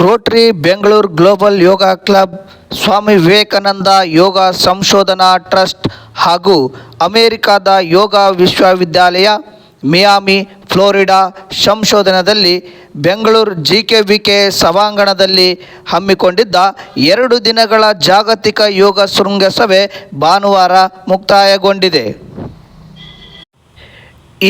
Rotary Bengaluru Global Yoga Club, Swami Vivekananda Yoga ಸಂಶೋಧನಾ trust ಹಾಗೂ ಅಮೆರಿಕಾದ ಯೋಗ ವಿಶ್ವವಿದ್ಯಾಲಯ, Miami, Florida ಸಂಶೋಧನದಲ್ಲಿ Bengaluru G K V K ಸಭಾಂಗಣದಲ್ಲಿ ಹಮ್ಮಿಕೊಂಡಿದ್ದ ಎರಡು ದಿನಗಳ ಜಾಗತಿಕ ಯೋಗ ಶೃಂಗಸಭೆ ಭಾನುವಾರ ಮುಕ್ತಾಯಗೊಂಡಿದೆ.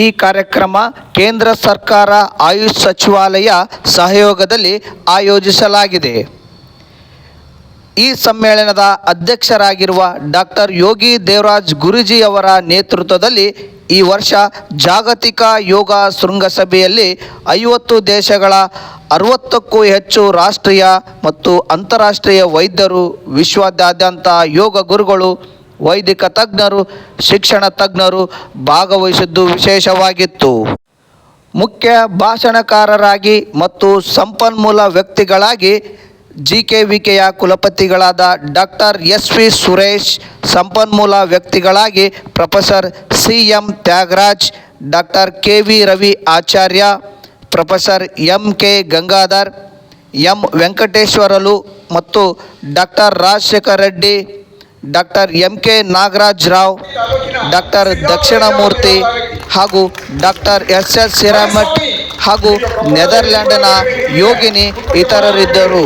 ಈ ಕಾರ್ಯಕ್ರಮ ಕೇಂದ್ರ ಸರ್ಕಾರ ಆಯುಷ್ ಸಚಿವಾಲಯ ಸಹಯೋಗದಲ್ಲಿ ಆಯೋಜಿಸಲಾಗಿದೆ. ಈ ಸಮ್ಮೇಳನದ ಅಧ್ಯಕ್ಷರಾಗಿರುವ ಡಾಕ್ಟರ್ ಯೋಗಿ ದೇವರಾಜ್ ಗುರುಜಿ ಅವರ ನೇತೃತ್ವದಲ್ಲಿ ಈ ವರ್ಷ ಜಾಗತಿಕ ಯೋಗ ಶೃಂಗಸಭೆಯಲ್ಲಿ ಐವತ್ತು ದೇಶಗಳ ಅರವತ್ತಕ್ಕೂ ಹೆಚ್ಚು ರಾಷ್ಟ್ರೀಯ ಮತ್ತು ಅಂತಾರಾಷ್ಟ್ರೀಯ ವೈದ್ಯರು, ವಿಶ್ವದಾದ್ಯಂತ ಯೋಗ ಗುರುಗಳು ವೈದಿಕ ತಜ್ಞರು, ಶಿಕ್ಷಣ ತಜ್ಞರು ಭಾಗವಹಿಸಿದ್ದು ವಿಶೇಷವಾಗಿತ್ತು. ಮುಖ್ಯ ಭಾಷಣಕಾರರಾಗಿ ಮತ್ತು ಸಂಪನ್ಮೂಲ ವ್ಯಕ್ತಿಗಳಾಗಿ ಜಿ ಕೆ ವಿ ಕೆಯ ಕುಲಪತಿಗಳಾದ ಡಾಕ್ಟರ್ ಎಸ್ ವಿ ಸುರೇಶ್, ಸಂಪನ್ಮೂಲ ವ್ಯಕ್ತಿಗಳಾಗಿ professor C M Thyagaraj, doctor K V Ravi Acharya, professor M K Gangadhar, M Venkateshwarlu ಮತ್ತು doctor Rajashekar Reddy doctor M K Nagaraj Rao, doctor Dakshinamurthy ಹಾಗೂ doctor S S ಸಿರಾಮಠ್ ಹಾಗೂ ನೆದರ್ಲ್ಯಾಂಡ್ನ ಯೋಗಿನಿ ಇತರರಿದ್ದರು.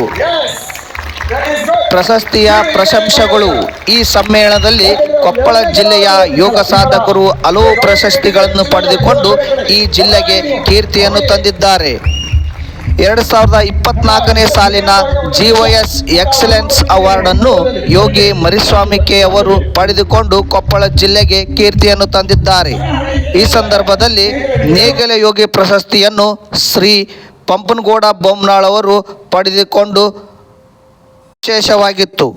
ಪ್ರಶಸ್ತಿಯ ಪ್ರಶಂಸೆಗಳು ಈ ಸಮ್ಮೇಳನದಲ್ಲಿ ಕೊಪ್ಪಳ ಜಿಲ್ಲೆಯ ಯೋಗ ಸಾಧಕರು ಹಲವು ಪ್ರಶಸ್ತಿಗಳನ್ನು ಪಡೆದುಕೊಂಡು ಈ ಜಿಲ್ಲೆಗೆ ಕೀರ್ತಿಯನ್ನು ತಂದಿದ್ದಾರೆ. ಎರಡು ಸಾವಿರದ ಇಪ್ಪತ್ನಾಲ್ಕನೇ ಸಾಲಿನ ಜಿ ಎಸ್ ಎಕ್ಸಲೆನ್ಸ್ ಅವಾರ್ಡನ್ನು ಯೋಗಿ ಮರಿಸ್ವಾಮಿ ಕೆ ಅವರು ಪಡೆದುಕೊಂಡು ಕೊಪ್ಪಳ ಜಿಲ್ಲೆಗೆ ಕೀರ್ತಿಯನ್ನು ತಂದಿದ್ದಾರೆ. ಈ ಸಂದರ್ಭದಲ್ಲಿ ನೇಗಿಲ ಯೋಗಿ ಪ್ರಶಸ್ತಿಯನ್ನು ಶ್ರೀ ಪಂಪನಗೌಡ ಬೊಮ್ಮನಾಳ್ ಅವರು ಪಡೆದುಕೊಂಡು ವಿಶೇಷವಾಗಿತ್ತು.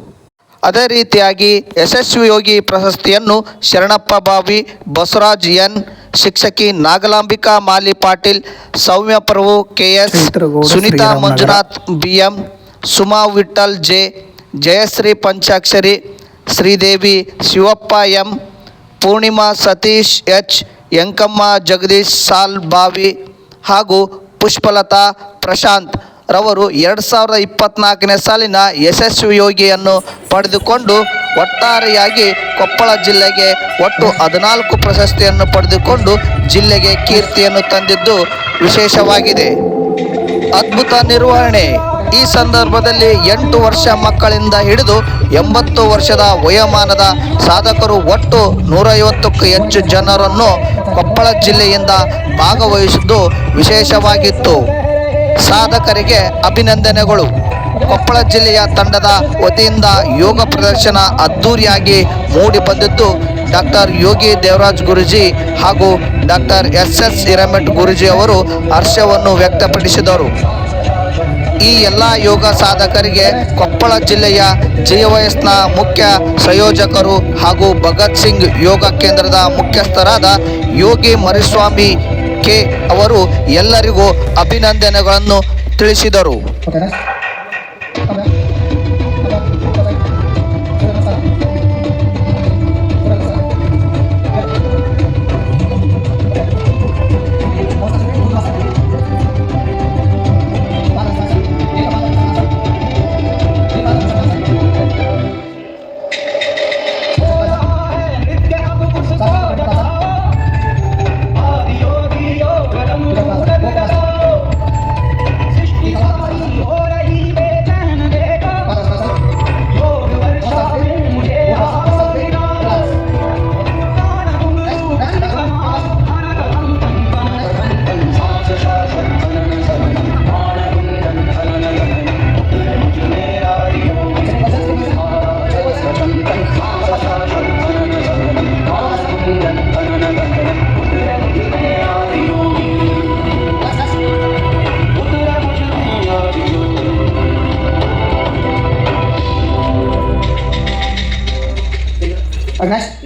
ಅದೇ ರೀತಿಯಾಗಿ ಯಶಸ್ವಿ ಯೋಗಿ ಪ್ರಶಸ್ತಿಯನ್ನು ಶರಣಪ್ಪ ಬಾವಿ ಬಸವರಾಜ್ ಎನ್ ಶಿಕ್ಷಕಿ Nagalambika Mali Patil Soumya Prabhu K S Sridhargowda Sunitha Manjunath B M Suma Vittal J Jayashree Panchakshari Sridevi Shivappa M Poornima Satish H Yankamma Jagadish Salbavi ಹಾಗೂ ಪುಷ್ಪಲತಾ ಪ್ರಶಾಂತ್ ರವರು ಎರಡು ಸಾವಿರದ ಇಪ್ಪತ್ತ್ನಾಲ್ಕನೇ ಸಾಲಿನ ಯಶಸ್ವಿ ಯೋಗಿಯನ್ನು ಪಡೆದುಕೊಂಡು ಒಟ್ಟಾರೆಯಾಗಿ ಕೊಪ್ಪಳ ಜಿಲ್ಲೆಗೆ ಒಟ್ಟು ಹದಿನಾಲ್ಕು ಪ್ರಶಸ್ತಿಯನ್ನು ಪಡೆದುಕೊಂಡು ಜಿಲ್ಲೆಗೆ ಕೀರ್ತಿಯನ್ನು ತಂದಿದ್ದು ವಿಶೇಷವಾಗಿದೆ. ಅದ್ಭುತ ನಿರ್ವಹಣೆ. ಈ ಸಂದರ್ಭದಲ್ಲಿ ಎಂಟು ವರ್ಷ ಮಕ್ಕಳಿಂದ ಹಿಡಿದು ಎಂಬತ್ತು ವರ್ಷದ ವಯೋಮಾನದ ಸಾಧಕರು ಒಟ್ಟು ನೂರೈವತ್ತಕ್ಕೂ ಹೆಚ್ಚು ಜನರನ್ನು ಕೊಪ್ಪಳ ಜಿಲ್ಲೆಯಿಂದ ಭಾಗವಹಿಸಿದ್ದು ವಿಶೇಷವಾಗಿತ್ತು. ಸಾಧಕರಿಗೆ ಅಭಿನಂದನೆಗಳು. ಕೊಪ್ಪಳ ಜಿಲ್ಲೆಯ ತಂಡದ ವತಿಯಿಂದ ಯೋಗ ಪ್ರದರ್ಶನ ಅದ್ದೂರಿಯಾಗಿ ಮೂಡಿ ಬಂದಿದ್ದು, ಡಾಕ್ಟರ್ ಯೋಗಿ ದೇವರಾಜ್ ಗುರುಜಿ ಹಾಗೂ doctor S S Hiremath Guruji ಅವರು ಹರ್ಷವನ್ನು ವ್ಯಕ್ತಪಡಿಸಿದರು. ಈ ಎಲ್ಲ ಯೋಗ ಸಾಧಕರಿಗೆ ಕೊಪ್ಪಳ ಜಿಲ್ಲೆಯ ಜಿವೈಎಸ್ನ ಮುಖ್ಯ ಸಂಯೋಜಕರು ಹಾಗೂ ಭಗತ್ ಸಿಂಗ್ ಯೋಗ ಕೇಂದ್ರದ ಮುಖ್ಯಸ್ಥರಾದ ಯೋಗಿ ಮರಿಸ್ವಾಮಿ ಕೆ ಅವರು ಎಲ್ಲರಿಗೂ ಅಭಿನಂದನೆಗಳನ್ನು ತಿಳಿಸಿದರು. Okay.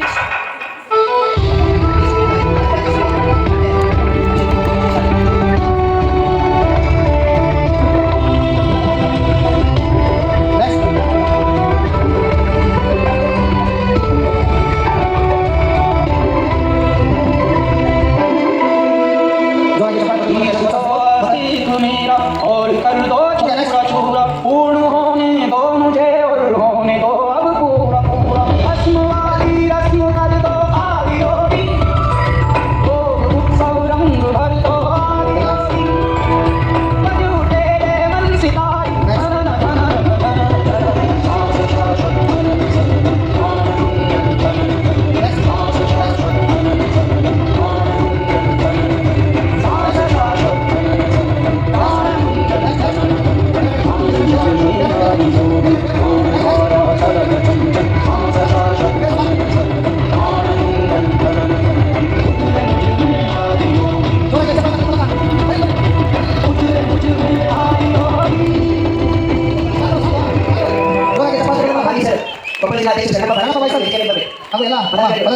好了，好。